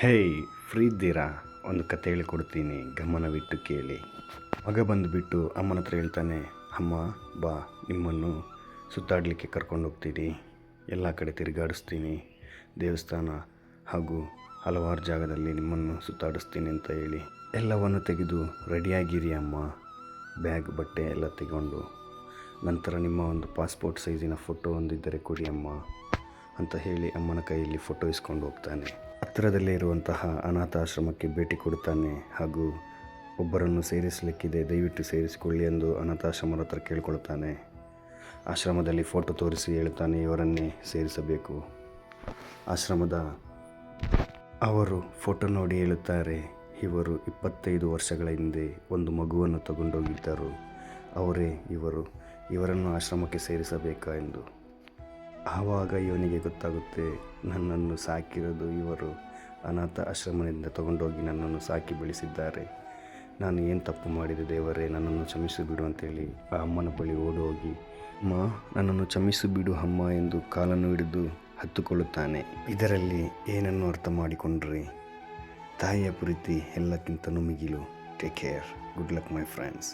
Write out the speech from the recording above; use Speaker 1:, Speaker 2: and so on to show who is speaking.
Speaker 1: ಹೇಯ್ free ಇದ್ದೀರಾ ಒಂದು ಕತೆ ಹೇಳಿಕೊಡ್ತೀನಿ, ಗಮನವಿಟ್ಟು ಕೇಳಿ. ಮಗ ಬಂದುಬಿಟ್ಟು ಅಮ್ಮನ ಹತ್ರ ಹೇಳ್ತಾನೆ, ಅಮ್ಮ, ಬಾ, ನಿಮ್ಮನ್ನು ಸುತ್ತಾಡಲಿಕ್ಕೆ ಕರ್ಕೊಂಡು ಹೋಗ್ತೀನಿ ಎಲ್ಲ ಕಡೆ ತಿರುಗಾಡಿಸ್ತೀನಿ. ದೇವಸ್ಥಾನ ಹಾಗೂ ಹಲವಾರು ಜಾಗದಲ್ಲಿ ನಿಮ್ಮನ್ನು ಸುತ್ತಾಡಿಸ್ತೀನಿ ಅಂತ ಹೇಳಿ. ಎಲ್ಲವನ್ನು ತೆಗೆದು ರೆಡಿಯಾಗಿರಿ ಅಮ್ಮ. ಬ್ಯಾಗ್, ಬಟ್ಟೆ ಎಲ್ಲ ತಗೊಂಡು. ನಂತರ ನಿಮ್ಮ ಒಂದು ಪಾಸ್ಪೋರ್ಟ್ ಸೈಜಿನ ಫೋಟೋ ಒಂದಿದ್ದರೆ ಕೊಡಿ ಅಮ್ಮ, ಅಂತ ಹೇಳಿ ಅಮ್ಮನ ಕೈಯಲ್ಲಿ ಫೋಟೋ ಇಸ್ಕೊಂಡು ಹೋಗ್ತಾನೆ. ಹತ್ತಿರದಲ್ಲೇ ಇರುವಂತಹ ಅನಾಥಾಶ್ರಮಕ್ಕೆ ಭೇಟಿ ಕೊಡುತ್ತಾನೆ ಹಾಗೂ ಒಬ್ಬರನ್ನು ಸೇರಿಸಲಿಕ್ಕಿದೆ. ದಯವಿಟ್ಟು ಸೇರಿಸಿಕೊಳ್ಳಿ ಎಂದು ಅನಾಥಾಶ್ರಮರ ಹತ್ರ ಕೇಳಿಕೊಳ್ಳುತ್ತಾನೆ. ಆಶ್ರಮದಲ್ಲಿ ಫೋಟೋ ತೋರಿಸಿ ಹೇಳ್ತಾನೆ ಇವರನ್ನೇ ಸೇರಿಸಬೇಕು. ಆಶ್ರಮದ ಅವರು ಫೋಟೋ ನೋಡಿ ಹೇಳುತ್ತಾರೆ, ಇವರು ಇಪ್ಪತ್ತೈದು ವರ್ಷಗಳ ಹಿಂದೆ ಒಂದು ಮಗುವನ್ನು ತಗೊಂಡೋಗಿದ್ದರು. ಅವರೇ ಇವರು, ಇವರನ್ನು ಆಶ್ರಮಕ್ಕೆ ಸೇರಿಸಬೇಕಾ? ಎಂದು. ಆವಾಗ ಇವನಿಗೆ ಗೊತ್ತಾಗುತ್ತೆ, ನನ್ನನ್ನು ಸಾಕಿರೋದು ಇವರು ಅನಾಥ ಆಶ್ರಮದಿಂದ ತಗೊಂಡೋಗಿ ನನ್ನನ್ನು ಸಾಕಿ ಬೆಳೆಸಿದ್ದಾರೆ. ನಾನು ಏನು ತಪ್ಪು ಮಾಡಿದೆ ದೇವರೇ, ನನ್ನನ್ನು ಕ್ಷಮಿಸಿ ಬಿಡು ಅಂತೇಳಿ ಆ ಅಮ್ಮನ ಬಳಿ ಓಡೋಗಿ, ಅಮ್ಮ, ನನ್ನನ್ನು ಕ್ಷಮಿಸಿ ಬಿಡು ಅಮ್ಮ ಎಂದು ಕಾಲನ್ನು ಹಿಡಿದು ಹತ್ತುಕೊಳ್ಳುತ್ತಾನೆ. ಇದರಲ್ಲಿ ಏನನ್ನು ಅರ್ಥ ಮಾಡಿಕೊಂಡ್ರಿ? ತಾಯಿಯ ಪ್ರೀತಿ ಎಲ್ಲಕ್ಕಿಂತಲೂ ಮಿಗಿಲು. Take care good luck my friends